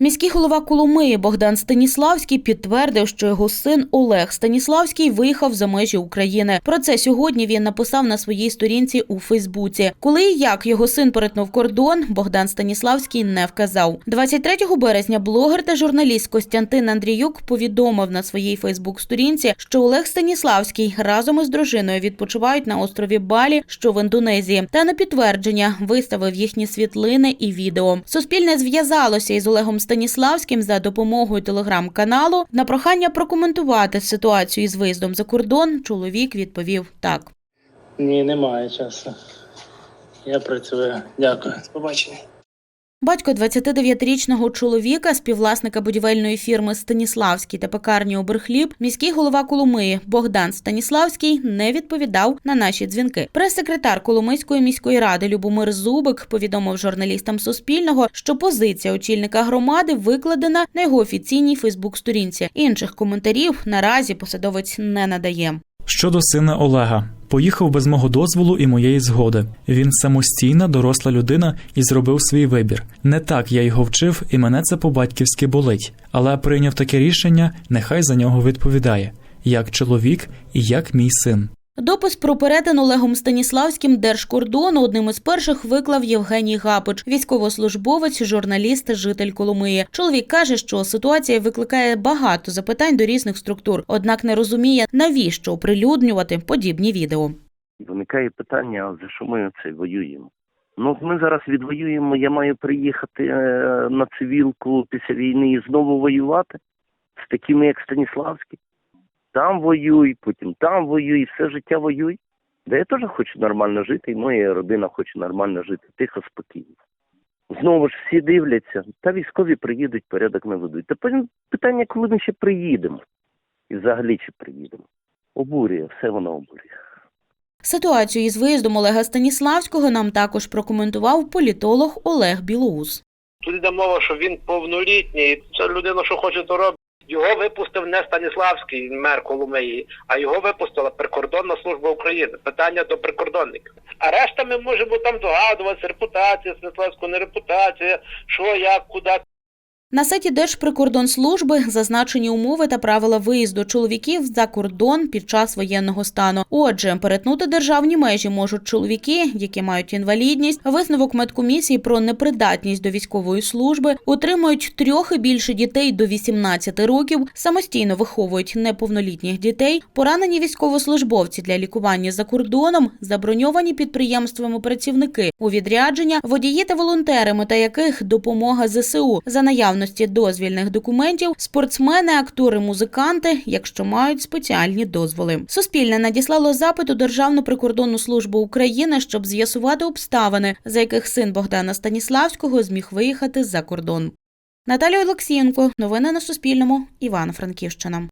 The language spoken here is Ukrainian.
Міський голова Коломиї Богдан Станіславський підтвердив, що його син Олег Станіславський виїхав за межі України. Про це сьогодні він написав на своїй сторінці у Фейсбуці. Коли і як його син перетнув кордон, Богдан Станіславський не вказав. 23 березня блогер та журналіст Костянтин Андріюк повідомив на своїй Фейсбук-сторінці, що Олег Станіславський разом із дружиною відпочивають на острові Балі, що в Індонезії, та на підтвердження виставив їхні світлини і відео. Суспільне зв'язалося із Олегом Станіславським за допомогою телеграм-каналу. На прохання прокоментувати ситуацію із виїздом за кордон. Чоловік відповів так. Ні, немає часу. Я працюю. Дякую. Побачення. Батько 29-річного чоловіка, співвласника будівельної фірми Станіславський та пекарні Оберхліб, міський голова Коломиї Богдан Станіславський не відповідав на наші дзвінки. Прес-секретар Коломийської міської ради Любомир Зубик повідомив журналістам Суспільного, що позиція очільника громади викладена на його офіційній Фейсбук-сторінці. Інших коментарів наразі посадовець не надає. Щодо сина Олега, поїхав без мого дозволу і моєї згоди. Він самостійна, доросла людина і зробив свій вибір. Не так я його вчив, і мене це по-батьківськи болить. Але прийняв таке рішення, нехай за нього відповідає, як чоловік і як мій син. Допис про перетин Олегом Станіславським держкордону одним із перших виклав Євгеній Гапич, військовослужбовець, журналіст, житель Коломиї. Чоловік каже, що ситуація викликає багато запитань до різних структур, однак не розуміє, навіщо оприлюднювати подібні відео. Виникає питання, за що ми це воюємо? Ну, ми зараз відвоюємо, я маю приїхати е, на цивілку після війни і знову воювати з такими, як Станіславський. Там воюй, потім там воюй, і все життя воюй. Да я теж хочу нормально жити, і моя родина хоче нормально жити, тихо, спокійно. Знову ж всі дивляться, та військові приїдуть, порядок наведуть. Та питання, коли ми ще приїдемо. І взагалі чи приїдемо. Обурює, все воно обурює. Ситуацію із виїздом Олега Станіславського нам також прокоментував політолог Олег Білоус. Тут йде мова, що він повнолітній. Це людина, що хоче, то робить. Його випустив не Станіславський мер Коломиї, а його випустила прикордонна служба України. Питання до прикордонників. А решта ми можемо там догадуватися, репутація, Станіславського не репутація, що, як, куди. На сайті Держприкордонслужби зазначені умови та правила виїзду чоловіків за кордон під час воєнного стану. Отже, перетнути державні межі можуть чоловіки, які мають інвалідність, висновок медкомісії про непридатність до військової служби, утримують трьох і більше дітей до 18 років, самостійно виховують неповнолітніх дітей, поранені військовослужбовці для лікування за кордоном, заброньовані підприємствами працівники. У відрядження, водії та волонтери, мета яких допомога ЗСУ. За наявності дозвільних документів, спортсмени, актори, музиканти, якщо мають спеціальні дозволи. Суспільне надіслало запит у Державну прикордонну службу України, щоб з'ясувати обставини, за яких син Богдана Станіславського зміг виїхати за кордон. Наталія Олексієнко, новини на Суспільному, Івано-Франківщина.